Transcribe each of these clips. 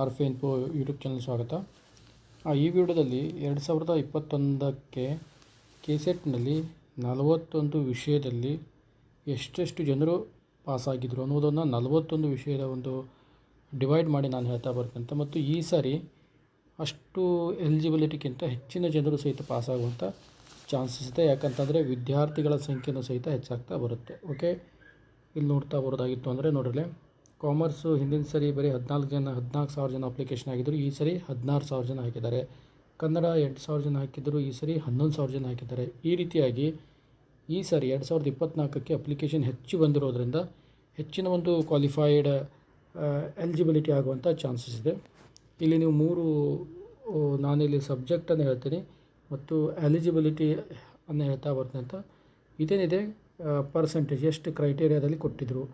R ಫೆ info YouTube channel ಸ್ವಾಗತ. ಈ ವಿಡಿಯೋದಲ್ಲಿ ಎರಡು ಸಾವಿರದ ಇಪ್ಪತ್ತೊಂದಕ್ಕೆ ಕೆ ಸೆಟ್ನಲ್ಲಿ ನಲವತ್ತೊಂದು ವಿಷಯದಲ್ಲಿ ಎಷ್ಟೆಷ್ಟು ಜನರು ಪಾಸಾಗಿದ್ದರು ಅನ್ನೋದನ್ನು ನಲವತ್ತೊಂದು ವಿಷಯದ ಒಂದು ಡಿವೈಡ್ ಮಾಡಿ ನಾನು ಹೇಳ್ತಾ ಬರ್ತಂತ ಮತ್ತು ಈ ಸಾರಿ ಅಷ್ಟು ಎಲಿಜಿಬಿಲಿಟಿಗಿಂತ ಹೆಚ್ಚಿನ ಜನರು ಸಹಿತ ಪಾಸಾಗುವಂಥ ಚಾನ್ಸಸ್ ಇದೆ. ಯಾಕಂತಂದರೆ ವಿದ್ಯಾರ್ಥಿಗಳ ಸಂಖ್ಯೆಯೂ ಸಹಿತ ಹೆಚ್ಚಾಗ್ತಾ ಬರುತ್ತೆ. ಓಕೆ? ಇಲ್ಲಿ ನೋಡ್ತಾ ಬರೋದಾಗಿತ್ತು ಅಂದರೆ ನೋಡ್ರಲೆ. ಕಾಮರ್ಸು ಹಿಂದಿನ ಸರಿ ಬರೀ ಹದಿನಾಲ್ಕು ಜನ, ಹದಿನಾಲ್ಕು ಸಾವಿರ ಜನ ಅಪ್ಲಿಕೇಶನ್ ಹಾಕಿದ್ರು, ಈ ಸರಿ ಹದಿನಾರು ಸಾವಿರ ಜನ ಹಾಕಿದ್ದಾರೆ. ಕನ್ನಡ ಎಂಟು ಸಾವಿರ ಜನ ಹಾಕಿದ್ರು, ಈ ಸರಿ ಹನ್ನೊಂದು ಸಾವಿರ ಜನ ಹಾಕಿದ್ದಾರೆ. ಈ ರೀತಿಯಾಗಿ ಈ ಸಾರಿ ಎರಡು ಸಾವಿರದ ಇಪ್ಪತ್ತ್ನಾಲ್ಕಕ್ಕೆ ಅಪ್ಲಿಕೇಶನ್ ಹೆಚ್ಚು ಬಂದಿರೋದ್ರಿಂದ ಹೆಚ್ಚಿನ ಒಂದು ಕ್ವಾಲಿಫೈಡ್ ಎಲಿಜಿಬಿಲಿಟಿ ಆಗುವಂಥ ಚಾನ್ಸಸ್ ಇದೆ. ಇಲ್ಲಿ ನೀವು ಮೂರು ನಾನಿಲ್ಲಿ ಸಬ್ಜೆಕ್ಟನ್ನು ಹೇಳ್ತೀನಿ ಮತ್ತು ಎಲಿಜಿಬಿಲಿಟಿ ಅನ್ನು ಹೇಳ್ತಾ ಬರ್ತೀನಿ ಅಂತ. ಇದೇನಿದೆ? ಪರ್ಸೆಂಟೇಜ್ ಎಷ್ಟು ಕ್ರೈಟೇರಿಯಾದಲ್ಲಿ ಕೊಟ್ಟಿದ್ದರು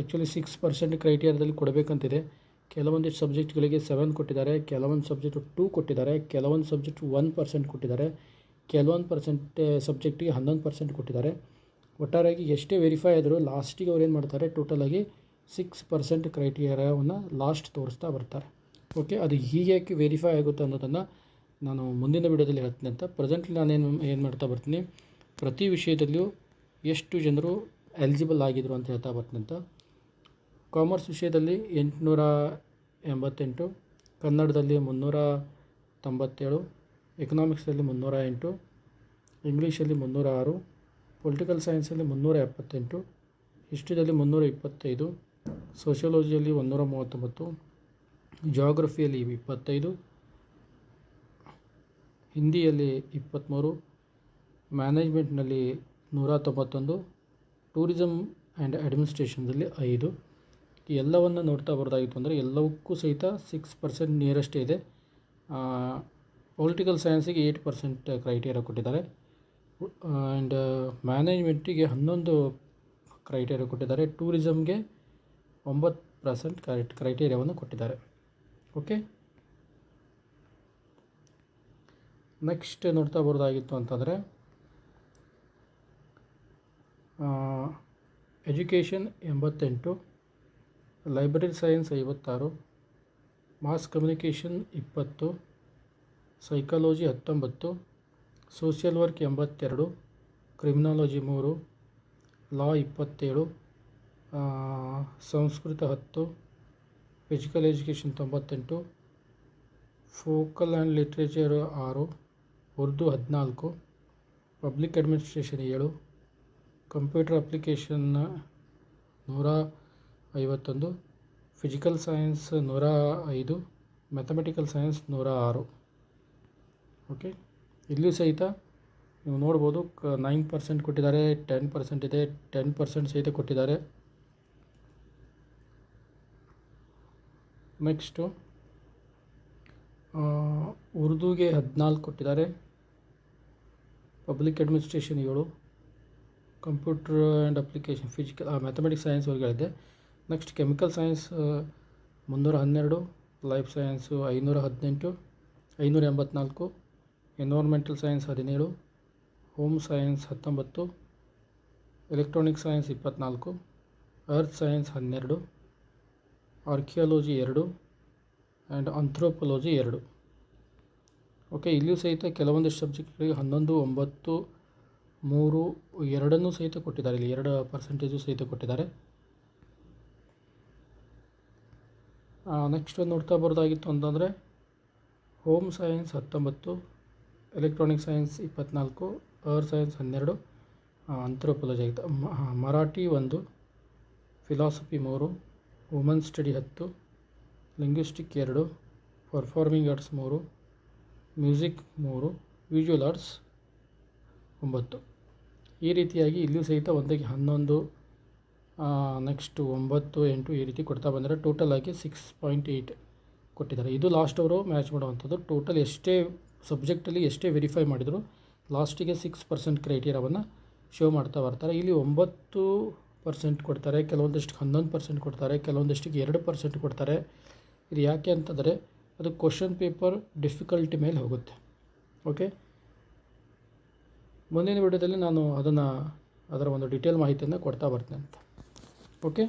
ಆ್ಯಕ್ಚುಲಿ ಸಿಕ್ಸ್ ಪರ್ಸೆಂಟ್ ಕ್ರೈಟೀರಿಯಾದಲ್ಲಿ ಕೊಡಬೇಕಂತಿದೆ. ಕೆಲವೊಂದಿಷ್ಟು ಸಬ್ಜೆಕ್ಟ್ಗಳಿಗೆ ಸೆವೆನ್ ಕೊಟ್ಟಿದ್ದಾರೆ, ಕೆಲವೊಂದು ಸಬ್ಜೆಕ್ಟ್ ಟೂ ಕೊಟ್ಟಿದ್ದಾರೆ, ಕೆಲವೊಂದು ಸಬ್ಜೆಕ್ಟ್ ಒನ್ ಪರ್ಸೆಂಟ್ ಕೊಟ್ಟಿದ್ದಾರೆ, ಕೆಲವೊಂದು ಪರ್ಸೆಂಟ್ ಸಬ್ಜೆಕ್ಟಿಗೆ ಹನ್ನೊಂದು ಪರ್ಸೆಂಟ್ ಕೊಟ್ಟಿದ್ದಾರೆ. ಒಟ್ಟಾರೆಯಾಗಿ ಎಷ್ಟೇ ವೆರಿಫೈ ಆದರೂ ಲಾಸ್ಟಿಗೆ ಅವ್ರು ಏನು ಮಾಡ್ತಾರೆ ಟೋಟಲಾಗಿ ಸಿಕ್ಸ್ ಪರ್ಸೆಂಟ್ ಕ್ರೈಟೀರಿಯಾವನ್ನು ಲಾಸ್ಟ್ ತೋರಿಸ್ತಾ ಬರ್ತಾರೆ. ಓಕೆ ಅದು ಹೀಗೆ ವೆರಿಫೈ ಆಗುತ್ತೆ ಅನ್ನೋದನ್ನು ನಾನು ಮುಂದಿನ ವಿಡಿಯೋದಲ್ಲಿ ಹೇಳ್ತೀನಿ ಅಂತ. ಪ್ರೆಸೆಂಟ್ಲಿ ನಾನೇನು ಏನು ಮಾಡ್ತಾ ಬರ್ತೀನಿ, ಪ್ರತಿ ವಿಷಯದಲ್ಲಿಯೂ ಎಷ್ಟು ಜನರು ಎಲಿಜಿಬಲ್ ಆಗಿದ್ರು ಅಂತ ಹೇಳ್ತಾ ಬರ್ತೀನಿ ಅಂತ. ಕಾಮರ್ಸ್ ವಿಷಯದಲ್ಲಿ ಎಂಟುನೂರ ಎಂಬತ್ತೆಂಟು, ಕನ್ನಡದಲ್ಲಿ ಮುನ್ನೂರ ತೊಂಬತ್ತೇಳು ಎಕನಾಮಿಕ್ಸಲ್ಲಿ ಮುನ್ನೂರ ಎಂಟು, ಇಂಗ್ಲೀಷಲ್ಲಿ ಮುನ್ನೂರ ಆರು ಪೊಲಿಟಿಕಲ್ ಸೈನ್ಸಲ್ಲಿ ಮುನ್ನೂರ ಎಪ್ಪತ್ತೆಂಟು, ಹಿಸ್ಟ್ರಿದಲ್ಲಿ ಮುನ್ನೂರ ಇಪ್ಪತ್ತೈದು ಸೋಷಿಯಾಲಜಿಯಲ್ಲಿ ಒಂದೂರ ಮೂವತ್ತೊಂಬತ್ತು ಜಾಗ್ರಫಿಯಲ್ಲಿ ಇಪ್ಪತ್ತೈದು, ಹಿಂದಿಯಲ್ಲಿ ಇಪ್ಪತ್ತ್ಮೂರು ಮ್ಯಾನೇಜ್ಮೆಂಟ್ನಲ್ಲಿ ನೂರ ತೊಂಬತ್ತೊಂದು ಟೂರಿಸಮ್ ಆ್ಯಂಡ್ ಅಡ್ಮಿನಿಸ್ಟ್ರೇಷನ್ದಲ್ಲಿ ಐದು. ಎಲ್ಲವನ್ನು ನೋಡ್ತಾ ಬರೋದಾಗಿತ್ತು ಅಂದರೆ ಎಲ್ಲವಕ್ಕೂ ಸಹಿತ ಸಿಕ್ಸ್ ಪರ್ಸೆಂಟ್ ನಿಯರೆಸ್ಟ್ ಇದೆ. ಪೊಲಿಟಿಕಲ್ ಸೈನ್ಸಿಗೆ ಏಯ್ಟ್ ಪರ್ಸೆಂಟ್ ಕ್ರೈಟೇರಿಯಾ ಕೊಟ್ಟಿದ್ದಾರೆ. ಆ್ಯಂಡ್ ಮ್ಯಾನೇಜ್ಮೆಂಟಿಗೆ ಹನ್ನೊಂದು ಕ್ರೈಟೇರಿಯಾ ಕೊಟ್ಟಿದ್ದಾರೆ. ಟೂರಿಸಮ್ಗೆ ಒಂಬತ್ತು ಪರ್ಸೆಂಟ್ ಕ್ರೈಟ್ ಕ್ರೈಟೀರಿಯಾವನ್ನು ಕೊಟ್ಟಿದ್ದಾರೆ. ಓಕೆ? ನೆಕ್ಸ್ಟ್ ನೋಡ್ತಾ ಬರೋದಾಗಿತ್ತು ಅಂತಂದರೆ ಎಜುಕೇಷನ್ ಎಂಬತ್ತೆಂಟು ಲೈಬ್ರರಿ ಸೈನ್ಸ್ ಐವತ್ತಾರು ಮಾಸ್ ಕಮ್ಯುನಿಕೇಷನ್ ಇಪ್ಪತ್ತು ಸೈಕಾಲಜಿ ಹತ್ತೊಂಬತ್ತು ಸೋಷಿಯಲ್ ವರ್ಕ್ ಎಂಬತ್ತೆರಡು ಕ್ರಿಮಿನಾಲಜಿ ಮೂರು ಲಾ ಇಪ್ಪತ್ತೇಳು ಸಂಸ್ಕೃತ ಹತ್ತು ಫಿಸಿಕಲ್ ಎಜುಕೇಷನ್ ತೊಂಬತ್ತೆಂಟು ಫೋಕಲ್ ಆ್ಯಂಡ್ ಲಿಟ್ರೇಚರ್ ಆರು ಉರ್ದು ಹದಿನಾಲ್ಕು ಪಬ್ಲಿಕ್ ಅಡ್ಮಿನಿಸ್ಟ್ರೇಷನ್ ಏಳು ಕಂಪ್ಯೂಟರ್ ಅಪ್ಲಿಕೇಶನ್ನ ನೂರ ಐವತ್ತೊಂದು ಫಿಸಿಕಲ್ ಸೈನ್ಸ್ ನೂರ ಐದು ಮ್ಯಾಥಮೆಟಿಕಲ್ ಸೈನ್ಸ್ ನೂರ ಆರು. ಓಕೆ ಇಲ್ಲಿಯೂ ಸಹಿತ ನೀವು ನೋಡ್ಬೋದು, ಕ ನೈನ್ ಪರ್ಸೆಂಟ್ ಕೊಟ್ಟಿದ್ದಾರೆ ಟೆನ್ ಪರ್ಸೆಂಟ್ ಇದೆ ಟೆನ್ ಪರ್ಸೆಂಟ್ ಸಹಿತ ಕೊಟ್ಟಿದ್ದಾರೆ. ನೆಕ್ಸ್ಟು ಉರ್ದುಗೆ ಹದಿನಾಲ್ಕು ಕೊಟ್ಟಿದ್ದಾರೆ. ಪಬ್ಲಿಕ್ ಅಡ್ಮಿನಿಸ್ಟ್ರೇಷನ್ ಏಳು. Computer and application physical mathematics science ಹೇಳಿದೆ ನೆಕ್ಸ್ಟ್ ಕೆಮಿಕಲ್ ಸೈನ್ಸ್ ಮುನ್ನೂರ ಹನ್ನೆರಡು ಲೈಫ್ ಸೈನ್ಸು ಐನೂರ ಹದಿನೆಂಟು ಐನೂರ ಎಂಬತ್ನಾಲ್ಕು ಎನ್ವೈರ್ಮೆಂಟಲ್ ಸೈನ್ಸ್ ಹದಿನೇಳು ಹೋಮ್ ಸೈನ್ಸ್ ಹತ್ತೊಂಬತ್ತು ಎಲೆಕ್ಟ್ರಾನಿಕ್ ಸೈನ್ಸ್ ಇಪ್ಪತ್ತ್ನಾಲ್ಕು ಅರ್ತ್ ಸೈನ್ಸ್ ಹನ್ನೆರಡು ಆರ್ಕಿಯಾಲಜಿ ಎರಡು ಆ್ಯಂಡ್ ಅಂಥ್ರೋಪಲಜಿ ಎರಡು. ಓಕೆ ಇಲ್ಲಿಯೂ ಸಹಿತ ಕೆಲವೊಂದಿಷ್ಟು ಸಬ್ಜೆಕ್ಟ್ಗಳಿಗೆ ಹನ್ನೊಂದು, ಒಂಬತ್ತು, ಮೂರು, ಎರಡನ್ನೂ ಸಹಿತ ಕೊಟ್ಟಿದ್ದಾರೆ. ಇಲ್ಲಿ ಎರಡು ಪರ್ಸೆಂಟೇಜು ಸಹಿತ ಕೊಟ್ಟಿದ್ದಾರೆ. ನೆಕ್ಸ್ಟ್ ನೋಡ್ತಾ ಬರೋದಾಗಿತ್ತು ಅಂತಂದರೆ ಹೋಮ್ ಸೈನ್ಸ್ ಹತ್ತೊಂಬತ್ತು ಎಲೆಕ್ಟ್ರಾನಿಕ್ ಸೈನ್ಸ್ ಇಪ್ಪತ್ತ್ನಾಲ್ಕು ಅರ್ ಸೈನ್ಸ್ ಹನ್ನೆರಡು ಅಂಥ್ರೋಪಾಲಜಿ ಆಗಿತ್ತು. ಮರಾಠಿ ಒಂದು ಫಿಲಾಸಫಿ ಮೂರು ವುಮನ್ ಸ್ಟಡಿ ಹತ್ತು ಲಿಂಗ್ವಿಸ್ಟಿಕ್ ಎರಡು ಪರ್ಫಾರ್ಮಿಂಗ್ ಆರ್ಟ್ಸ್ ಮೂರು ಮ್ಯೂಸಿಕ್ ಮೂರು ವಿಜುವಲ್ ಆರ್ಟ್ಸ್ ಒಂಬತ್ತು. ಈ ರೀತಿಯಾಗಿ ಇಲ್ಲಿಯೂ ಸಹಿತ ಒಂದಕ್ಕೆ ಹನ್ನೊಂದು ನೆಕ್ಸ್ಟು ಒಂಬತ್ತು, ಎಂಟು ಈ ರೀತಿ ಕೊಡ್ತಾ ಬಂದರೆ ಟೋಟಲ್ ಆಗಿ ಸಿಕ್ಸ್ ಪಾಯಿಂಟ್ ಏಯ್ಟ್ ಕೊಟ್ಟಿದ್ದಾರೆ. ಇದು ಲಾಸ್ಟ್ ಅವರು ಮ್ಯಾಚ್ ಮಾಡುವಂಥದ್ದು. ಟೋಟಲ್ ಎಷ್ಟೇ ಸಬ್ಜೆಕ್ಟಲ್ಲಿ ಎಷ್ಟೇ ವೆರಿಫೈ ಮಾಡಿದರೂ ಲಾಸ್ಟಿಗೆ ಸಿಕ್ಸ್ ಪರ್ಸೆಂಟ್ ಕ್ರೈಟೀರಿಯಾವನ್ನು ಶೋ ಮಾಡ್ತಾ ಬರ್ತಾರೆ. ಇಲ್ಲಿ ಒಂಬತ್ತು ಪರ್ಸೆಂಟ್ ಕೊಡ್ತಾರೆ, ಕೆಲವೊಂದಿಷ್ಟು ಹನ್ನೊಂದು ಪರ್ಸೆಂಟ್ ಕೊಡ್ತಾರೆ ಕೆಲವೊಂದಿಷ್ಟಿಗೆ ಎರಡು ಪರ್ಸೆಂಟ್ ಕೊಡ್ತಾರೆ. ಇದು ಯಾಕೆ ಅಂತಂದರೆ ಅದು ಕ್ವಶನ್ ಪೇಪರ್ ಡಿಫಿಕಲ್ಟಿ ಮೇಲೆ ಹೋಗುತ್ತೆ. ಓಕೆ ಮುಂದಿನ ವಿಡಿಯೋದಲ್ಲಿ ನಾನು ಅದನ್ನು, ಅದರ ಒಂದು ಡಿಟೇಲ್ ಮಾಹಿತಿಯನ್ನು ಕೊಡ್ತಾ ಬರ್ತೇನೆ ಅಂತ. Okay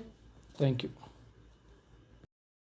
thank you